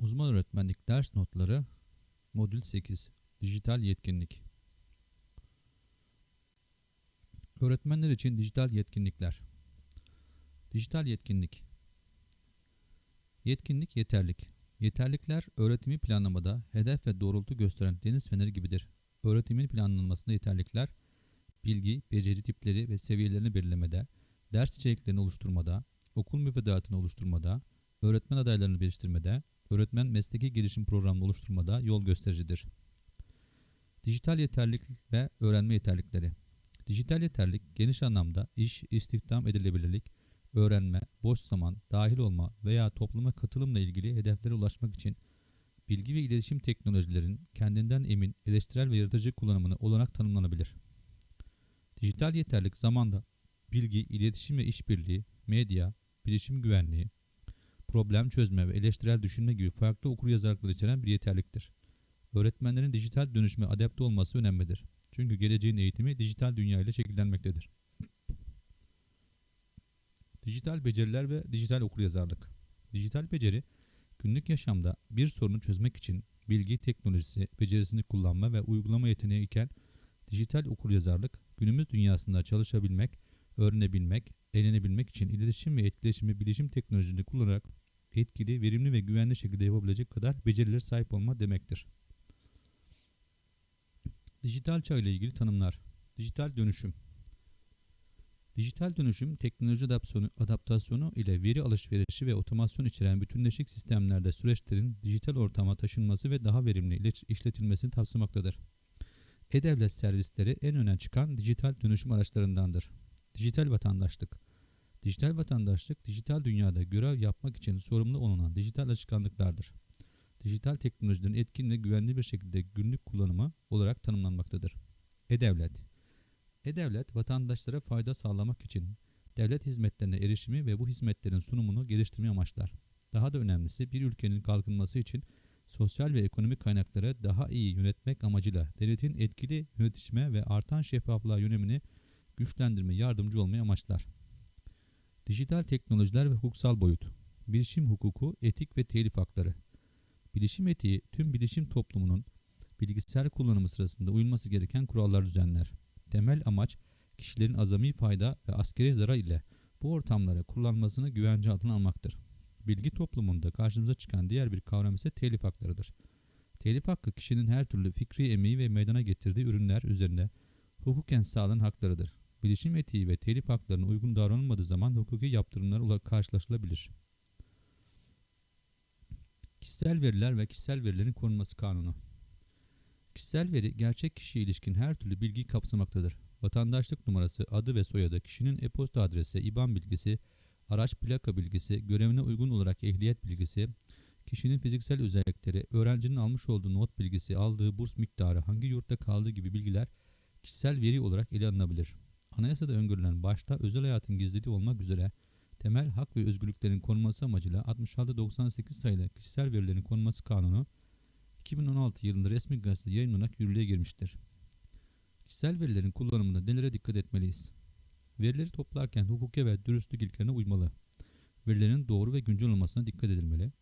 Uzman öğretmenlik ders notları Modül 8 Dijital yetkinlik. Öğretmenler için dijital yetkinlikler. Dijital yetkinlik. Yetkinlik yeterlik. Yeterlikler öğretimi planlamada hedef ve doğrultu gösteren deniz feneri gibidir. Öğretimin planlanmasında yeterlikler bilgi, beceri tipleri ve seviyelerini belirlemede, ders içeriklerini oluşturmada, okul müfredatını oluşturmada, öğretmen adaylarını geliştirmede, öğretmen mesleki gelişim programını oluşturmada yol göstericidir. Dijital yeterlilik ve öğrenme yeterlikleri. Dijital yeterlik geniş anlamda iş, istihdam edilebilirlik, öğrenme, boş zaman, dahil olma veya topluma katılımla ilgili hedeflere ulaşmak için bilgi ve iletişim teknolojilerin kendinden emin, eleştirel ve yaratıcı kullanımını olarak tanımlanabilir. Dijital yeterlik zamanda bilgi, iletişim ve işbirliği, medya, bilişim güvenliği, problem çözme ve eleştirel düşünme gibi farklı okuryazarlıklar içeren bir yeterliktir. Öğretmenlerin dijital dönüşüme adapte olması önemlidir. Çünkü geleceğin eğitimi dijital dünya ile şekillenmektedir. Dijital beceriler ve dijital okuryazarlık. Dijital beceri, günlük yaşamda bir sorunu çözmek için bilgi teknolojisi becerisini kullanma ve uygulama yeteneği iken dijital okuryazarlık, günümüz dünyasında çalışabilmek, öğrenebilmek, eğlenebilmek için iletişim ve etkileşimi bilişim teknolojilerini kullanarak etkili, verimli ve güvenli şekilde yapabilecek kadar beceriler sahip olma demektir. Dijital çağ ile ilgili tanımlar. Dijital dönüşüm. Dijital dönüşüm, teknoloji adaptasyonu, adaptasyonu ile veri alışverişi ve otomasyon içeren bütünleşik sistemlerde süreçlerin dijital ortama taşınması ve daha verimli işletilmesini kapsamaktadır. E-Devlet servisleri en öne çıkan dijital dönüşüm araçlarındandır. Dijital vatandaşlık. Dijital vatandaşlık, dijital dünyada görev yapmak için sorumlu olunan dijital alışkanlıklardır. Dijital teknolojilerin etkin ve güvenli bir şekilde günlük kullanımı olarak tanımlanmaktadır. E-Devlet E-Devlet, vatandaşlara fayda sağlamak için devlet hizmetlerine erişimi ve bu hizmetlerin sunumunu geliştirmeyi amaçlar. Daha da önemlisi bir ülkenin kalkınması için sosyal ve ekonomik kaynakları daha iyi yönetmek amacıyla devletin etkili yönetişme ve artan şeffaflığa yönelimini güçlendirme yardımcı olmayı amaçlar. Dijital teknolojiler ve hukuksal boyut. Bilişim hukuku, etik ve telif hakları. Bilişim etiği tüm bilişim toplumunun bilgisayar kullanımı sırasında uyulması gereken kurallar düzenler. Temel amaç kişilerin azami fayda ve askeri zarar ile bu ortamlara kullanmasını güvence altına almaktır. Bilgi toplumunda karşımıza çıkan diğer bir kavram ise telif haklarıdır. Telif hakkı kişinin her türlü fikri emeği ve meydana getirdiği ürünler üzerinde hukuken sağlanan haklarıdır. Bilişim etiği ve telif haklarına uygun davranılmadığı zaman hukuki yaptırımlar olarak karşılaşılabilir. Kişisel veriler ve kişisel verilerin korunması kanunu. Kişisel veri gerçek kişiye ilişkin her türlü bilgiyi kapsamaktadır. Vatandaşlık numarası, adı ve soyadı, kişinin e-posta adresi, IBAN bilgisi, araç plaka bilgisi, görevine uygun olarak ehliyet bilgisi, kişinin fiziksel özellikleri, öğrencinin almış olduğu not bilgisi, aldığı burs miktarı, hangi yurtta kaldığı gibi bilgiler kişisel veri olarak ele alınabilir. Anayasada öngörülen başta özel hayatın gizliliği olmak üzere temel hak ve özgürlüklerin korunması amacıyla 66-98 sayılı kişisel verilerin korunması kanunu 2016 yılında resmi gazetede yayınlanarak yürürlüğe girmiştir. Kişisel verilerin kullanımında nelere dikkat etmeliyiz? Verileri toplarken hukuke ve dürüstlük ilkelerine uymalı. Verilerin doğru ve güncel olmasına dikkat edilmeli.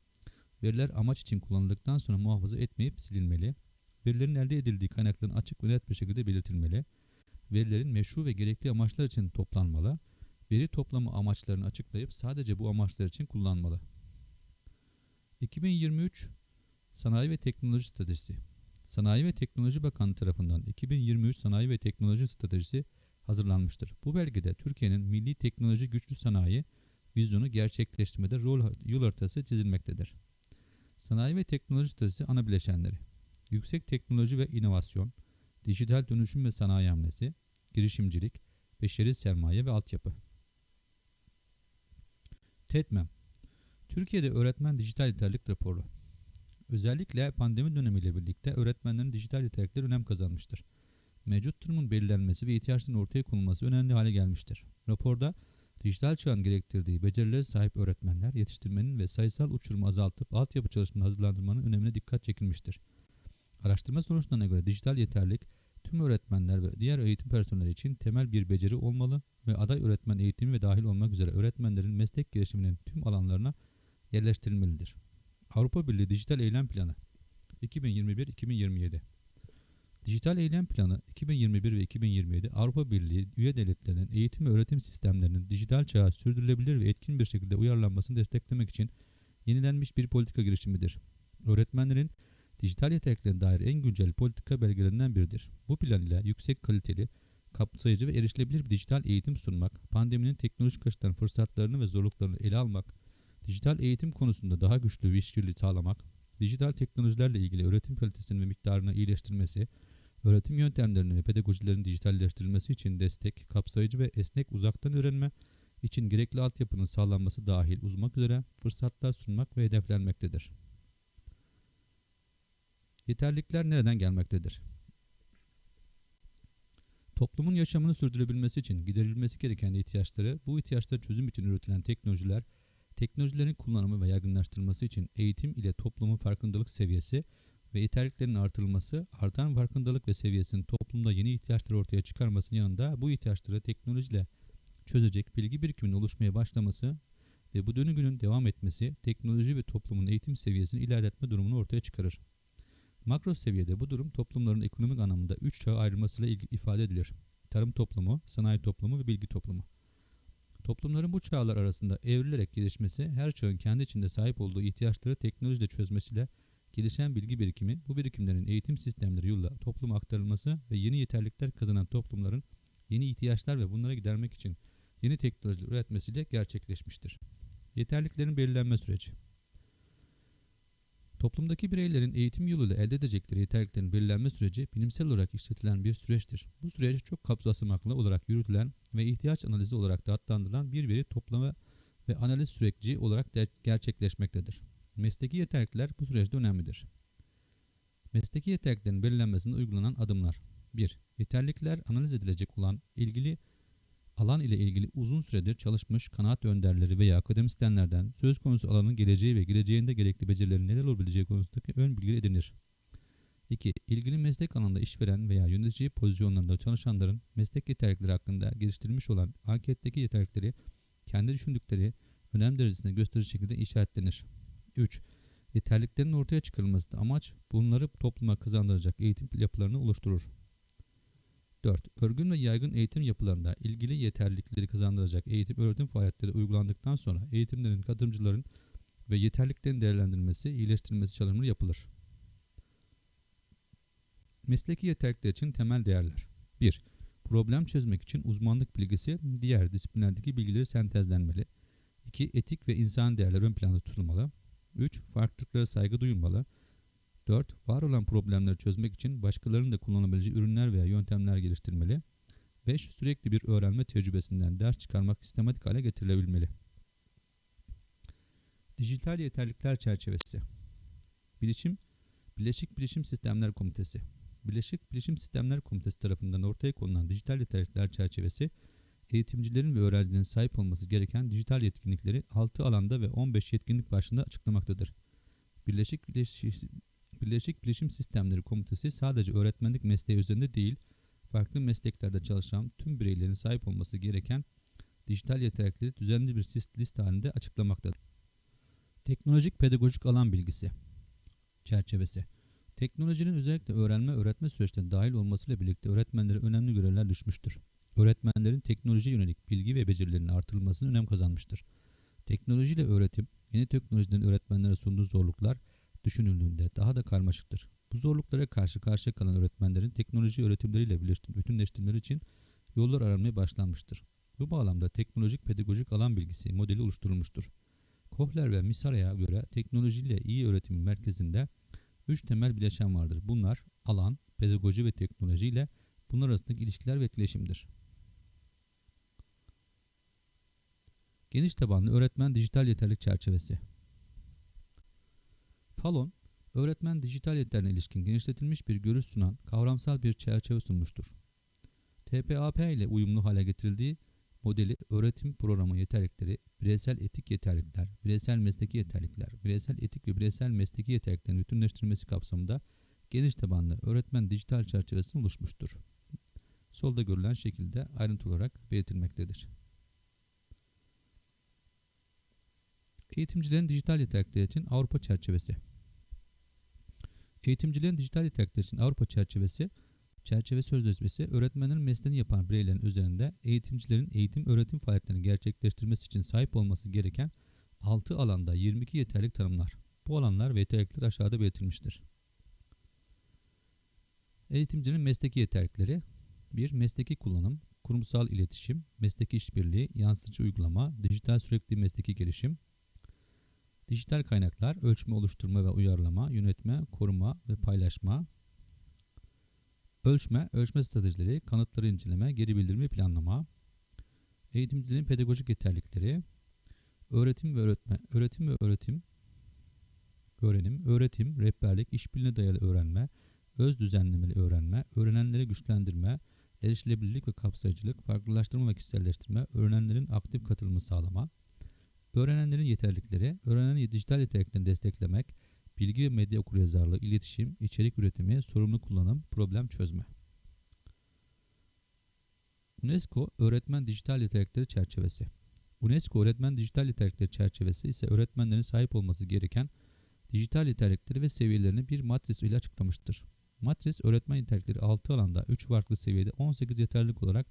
Veriler amaç için kullanıldıktan sonra muhafaza etmeyip silinmeli. Verilerin elde edildiği kaynakların açık ve net bir şekilde belirtilmeli. Verilerin meşru ve gerekli amaçlar için toplanmalı. Veri toplama amaçlarını açıklayıp sadece bu amaçlar için kullanmalı. 2023 Sanayi ve Teknoloji Stratejisi Sanayi ve Teknoloji Bakanlığı tarafından 2023 Sanayi ve Teknoloji Stratejisi hazırlanmıştır. Bu belgede Türkiye'nin milli teknoloji güçlü sanayi vizyonu gerçekleştirmede rol yol haritası çizilmektedir. Sanayi ve teknoloji stratejisi ana bileşenleri. Yüksek teknoloji ve inovasyon, dijital dönüşüm ve sanayi hamlesi, girişimcilik, beşeri sermaye ve altyapı. TEDMEM Türkiye'de öğretmen dijital yeterlilik raporu. Özellikle pandemi dönemiyle birlikte öğretmenlerin dijital yeterlikleri önem kazanmıştır. Mevcut durumun belirlenmesi ve ihtiyaçların ortaya konulması önemli hale gelmiştir. Raporda dijital çağın gerektirdiği becerilere sahip öğretmenler yetiştirmenin ve sayısal uçurumu azaltıp altyapı çalışmalarını hazırlandırmanın önemine dikkat çekilmiştir. Araştırma sonuçlarına göre dijital yeterlik tüm öğretmenler ve diğer eğitim personeli için temel bir beceri olmalı ve aday öğretmen eğitimi ve dahil olmak üzere öğretmenlerin meslek gelişiminin tüm alanlarına yerleştirilmelidir. Avrupa Birliği Dijital Eylem Planı 2021-2027 Dijital Eylem Planı 2021 ve 2027 Avrupa Birliği üye devletlerinin eğitim ve öğretim sistemlerinin dijital çağa sürdürülebilir ve etkin bir şekilde uyarlanmasını desteklemek için yenilenmiş bir politika girişimidir. Öğretmenlerin dijital yeteneklerine dair en güncel politika belgelerinden biridir. Bu plan ile yüksek kaliteli, kapsayıcı ve erişilebilir bir dijital eğitim sunmak, pandeminin teknolojik açıdan fırsatlarını ve zorluklarını ele almak, dijital eğitim konusunda daha güçlü bir işbirliği sağlamak, dijital teknolojilerle ilgili öğretim kalitesini ve miktarını iyileştirmesi, öğretim yöntemlerinin ve pedagojilerin dijitalleştirilmesi için destek, kapsayıcı ve esnek uzaktan öğrenme için gerekli altyapının sağlanması dahil uzmak üzere fırsatlar sunmak ve hedeflenmektedir. Yeterlilikler nereden gelmektedir? Toplumun yaşamını sürdürebilmesi için giderilmesi gereken ihtiyaçları, bu ihtiyaçları çözüm için üretilen teknolojiler, teknolojilerin kullanımı ve yaygınlaştırılması için eğitim ile toplumun farkındalık seviyesi ve yeterliliklerin artırılması, artan farkındalık ve seviyesinin toplumda yeni ihtiyaçlar ortaya çıkarmasının yanında bu ihtiyaçları teknolojiyle çözecek bilgi birikiminin oluşmaya başlaması ve bu döngünün devam etmesi teknoloji ve toplumun eğitim seviyesini ilerletme durumunu ortaya çıkarır. Makro seviyede bu durum toplumların ekonomik anlamda üç çağa ayrılmasıyla ifade edilir. Tarım toplumu, sanayi toplumu ve bilgi toplumu. Toplumların bu çağlar arasında evrilerek gelişmesi her çağın kendi içinde sahip olduğu ihtiyaçları teknolojiyle çözmesiyle gelişen bilgi birikimi, bu birikimlerin eğitim sistemleri yoluyla topluma aktarılması ve yeni yeterlilikler kazanan toplumların yeni ihtiyaçlar ve bunlara gidermek için yeni teknolojiler üretmesiyle gerçekleşmiştir. Yeterliliklerin belirlenme süreci Toplumdaki bireylerin eğitim yoluyla elde edecekleri yeterliliklerin belirlenme süreci bilimsel olarak işletilen bir süreçtir. Bu süreç çok kapsamaklı olarak yürütülen ve ihtiyaç analizi olarak da adlandırılan bir veri toplama ve analiz süreci olarak gerçekleşmektedir. Mesleki yeterlilikler bu süreçte önemlidir. Mesleki yeterliliklerin belirlenmesinde uygulanan adımlar 1. Yeterlilikler analiz edilecek olan ilgili alan ile ilgili uzun süredir çalışmış kanaat önderleri veya akademisyenlerden söz konusu alanın geleceği ve geleceğinde gerekli becerilerin neler olabileceği konusundaki ön bilgi edinir. 2. İlgili meslek alanında işveren veya yönetici pozisyonlarında çalışanların meslek yeterlilikleri hakkında geliştirilmiş olan anketteki yeterlilikleri kendi düşündükleri önem derecesine gösterici şekilde işaretlenir. 3. Yeterliliklerin ortaya çıkarılması amaç bunları topluma kazandıracak eğitim yapılarını oluşturur. 4. Örgün ve yaygın eğitim yapılarında ilgili yeterlilikleri kazandıracak eğitim öğretim faaliyetleri uygulandıktan sonra eğitimlerin katılımcıların ve yeterliliklerin değerlendirilmesi, iyileştirilmesi çalışmaları yapılır. Mesleki yeterlilikler için temel değerler 1. Problem çözmek için uzmanlık bilgisi diğer disiplinlerdeki bilgileri sentezlenmeli. 2. Etik ve insan değerler ön planda tutulmalı. 3. Farklılıklara saygı duyulmalı. 4. Var olan problemleri çözmek için başkalarının da kullanabileceği ürünler veya yöntemler geliştirmeli. 5. Sürekli bir öğrenme tecrübesinden ders çıkarmak sistematik hale getirilebilmeli. Dijital yeterlikler çerçevesi Bilişim, Bileşik Bilişim Sistemler Komitesi Bileşik Bilişim Sistemler Komitesi tarafından ortaya konulan dijital yeterlikler çerçevesi, eğitimcilerin ve öğrencilerin sahip olması gereken dijital yetkinlikleri 6 alanda ve 15 yetkinlik başlığında açıklamaktadır. Birleşik Birleşik Bilişim Sistemleri Komitesi sadece öğretmenlik mesleği üzerinde değil, farklı mesleklerde çalışan tüm bireylerin sahip olması gereken dijital yetenekleri düzenli bir liste halinde açıklamaktadır. Teknolojik pedagojik alan bilgisi çerçevesi Teknolojinin özellikle öğrenme öğretme süreçlerine dahil olmasıyla birlikte öğretmenlere önemli görevler düşmüştür. Öğretmenlerin teknoloji yönelik bilgi ve becerilerinin artırılmasına önem kazanmıştır. Teknolojiyle öğretim, yeni teknolojilerin öğretmenlere sunduğu zorluklar düşünüldüğünde daha da karmaşıktır. Bu zorluklara karşı karşıya kalan öğretmenlerin teknoloji öğretimleriyle bütünleştirmeleri için yollar aranmaya başlanmıştır. Bu bağlamda teknolojik pedagojik alan bilgisi modeli oluşturulmuştur. Kohler ve Misara'ya göre teknolojiyle iyi öğretimin merkezinde üç temel bileşen vardır. Bunlar alan, pedagoji ve teknoloji ile bunlar arasındaki ilişkiler ve etkileşimdir. Geniş tabanlı öğretmen dijital yeterlik çerçevesi Falon, öğretmen dijital yeterine ilişkin genişletilmiş bir görüş sunan kavramsal bir çerçeve sunmuştur. TPAP ile uyumlu hale getirildiği modeli öğretim programı yeterlikleri, bireysel etik yeterlikler, bireysel mesleki yeterlikler, bireysel etik ve bireysel mesleki yeterliklerin bütünleştirilmesi kapsamında geniş tabanlı öğretmen dijital çerçevesini oluşmuştur. Solda görülen şekilde ayrıntı olarak belirtilmektedir. Eğitimcilerin dijital yetenekleri için Avrupa çerçevesi. Eğitimcilerin dijital yetenekleri için Avrupa çerçevesi, çerçeve sözleşmesi, öğretmenlerin mesleğini yapan bireylerin üzerinde eğitimcilerin eğitim öğretim faaliyetlerini gerçekleştirmesi için sahip olması gereken 6 alanda 22 yeterlik tanımlar. Bu alanlar ve yeterlikler aşağıda belirtilmiştir. Eğitimcinin mesleki yeterlikleri 1. Mesleki kullanım, kurumsal iletişim, mesleki işbirliği, yansıtıcı uygulama, dijital sürekli mesleki gelişim, dijital kaynaklar, ölçme, oluşturma ve uyarlama, yönetme, koruma ve paylaşma, ölçme, ölçme stratejileri, kanıtları inceleme, geri bildirimi planlama, eğitimcilerin pedagojik yeterlikleri, öğretim ve öğretme, öğretim ve öğretim, öğrenim, öğretim, rehberlik, işbirliğine dayalı öğrenme, öz düzenlemeli öğrenme, öğrenenleri güçlendirme, erişilebilirlik ve kapsayıcılık, farklılaştırma ve kişiselleştirme, öğrenenlerin aktif katılımı sağlama, öğrenenlerin yeterlilikleri, öğrenenlerin dijital yeteneklerini desteklemek, bilgi ve medya okuryazarlığı, iletişim, içerik üretimi, sorumlu kullanım, problem çözme. UNESCO Öğretmen Dijital Yetenekleri Çerçevesi UNESCO Öğretmen Dijital Yetenekleri Çerçevesi ise öğretmenlerin sahip olması gereken dijital yetenekleri ve seviyelerini bir matris ile açıklamıştır. Matris öğretmen yetenekleri 6 alanda 3 farklı seviyede 18 yeterlilik olarak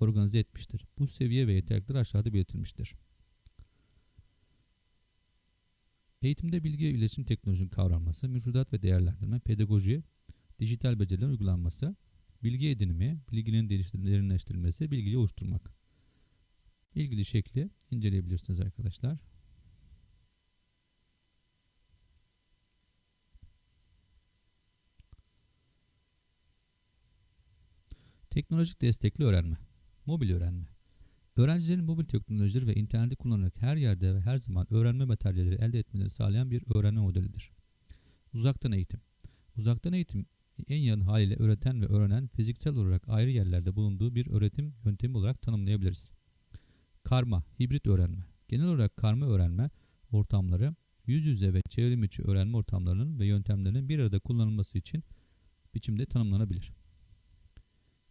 organize etmiştir. Bu seviye ve yetenekler aşağıda belirtilmiştir. Eğitimde bilgi ve iletişim teknolojinin kavranması, müfredat ve değerlendirme, pedagoji, dijital becerilerin uygulanması, bilgi edinimi, bilginin derinleştirilmesi, bilgiyi oluşturmak. İlgili şekli inceleyebilirsiniz arkadaşlar. Teknolojik destekli öğrenme. Mobil öğrenme. Öğrencilerin mobil teknolojileri ve interneti kullanarak her yerde ve her zaman öğrenme materyalleri elde etmeleri sağlayan bir öğrenme modelidir. Uzaktan eğitim. Uzaktan eğitim en yakın haliyle öğreten ve öğrenen fiziksel olarak ayrı yerlerde bulunduğu bir öğretim yöntemi olarak tanımlayabiliriz. Karma, hibrit öğrenme. Genel olarak karma öğrenme ortamları yüz yüze ve çevrim içi öğrenme ortamlarının ve yöntemlerinin bir arada kullanılması için biçimde tanımlanabilir.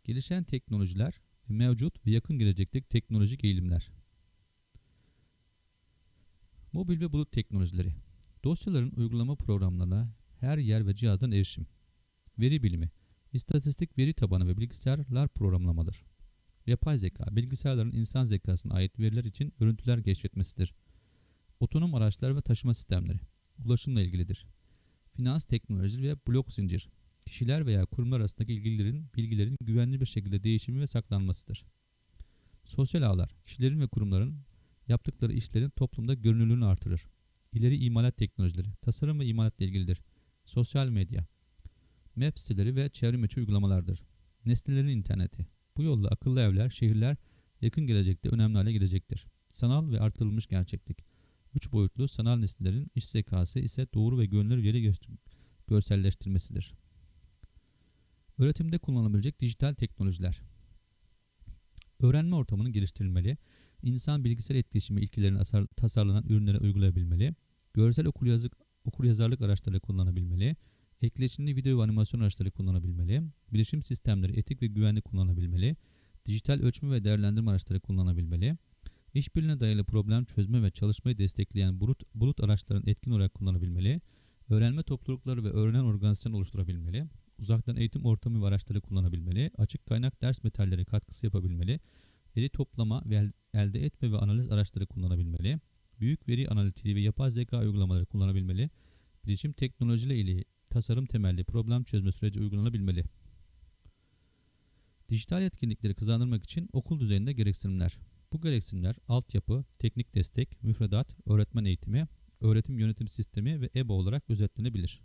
Gelişen teknolojiler mevcut ve yakın gelecekteki teknolojik eğilimler. Mobil ve bulut teknolojileri. Dosyaların uygulama programlarına her yer ve cihazdan erişim. Veri bilimi. İstatistik veri tabanı ve bilgisayarlar programlamadır. Yapay zeka, bilgisayarların insan zekasına ait veriler için örüntüler keşfetmesidir. Otonom araçlar ve taşıma sistemleri. Ulaşımla ilgilidir. Finans teknolojileri ve blok zincir kişiler veya kurumlar arasındaki ilgilerin, bilgilerin güvenli bir şekilde değişimi ve saklanmasıdır. Sosyal ağlar, kişilerin ve kurumların yaptıkları işlerin toplumda görünürlüğünü artırır. İleri imalat teknolojileri, tasarım ve imalatla ilgilidir. Sosyal medya, map siteleri ve çevrim içi uygulamalardır. Nesnelerin interneti. Bu yolla akıllı evler, şehirler yakın gelecekte önemli hale gelecektir. Sanal ve artırılmış gerçeklik. Üç boyutlu sanal nesnelerin iş zekası ise doğru ve görünür veri görselleştirmesidir. Öğretimde kullanılabilecek dijital teknolojiler. Öğrenme ortamının geliştirilmeli, insan bilgisayar etkileşimi ilkelerine tasarlanan ürünlere uygulayabilmeli, görsel okuryazarlık, okuryazarlık araçları kullanabilmeli, etkileşimli video ve animasyon araçları kullanabilmeli, bilişim sistemleri etik ve güvenli kullanabilmeli, dijital ölçme ve değerlendirme araçları kullanabilmeli, işbirliğine dayalı problem çözme ve çalışmayı destekleyen bulut, bulut araçlarının etkin olarak kullanabilmeli, öğrenme toplulukları ve öğrenen organizasyon oluşturabilmeli, uzaktan eğitim ortamı ve araçları kullanabilmeli, açık kaynak ders metalleri katkısı yapabilmeli, veri toplama ve elde etme ve analiz araçları kullanabilmeli, büyük veri analitiği ve yapay zeka uygulamaları kullanabilmeli, bilişim teknolojiyle ilgili tasarım temelli problem çözme süreci uygulanabilmeli. Dijital yetkinlikleri kazandırmak için okul düzeyinde gereksinimler. Bu gereksinimler altyapı, teknik destek, müfredat, öğretmen eğitimi, öğretim yönetim sistemi ve EBA olarak özetlenebilir.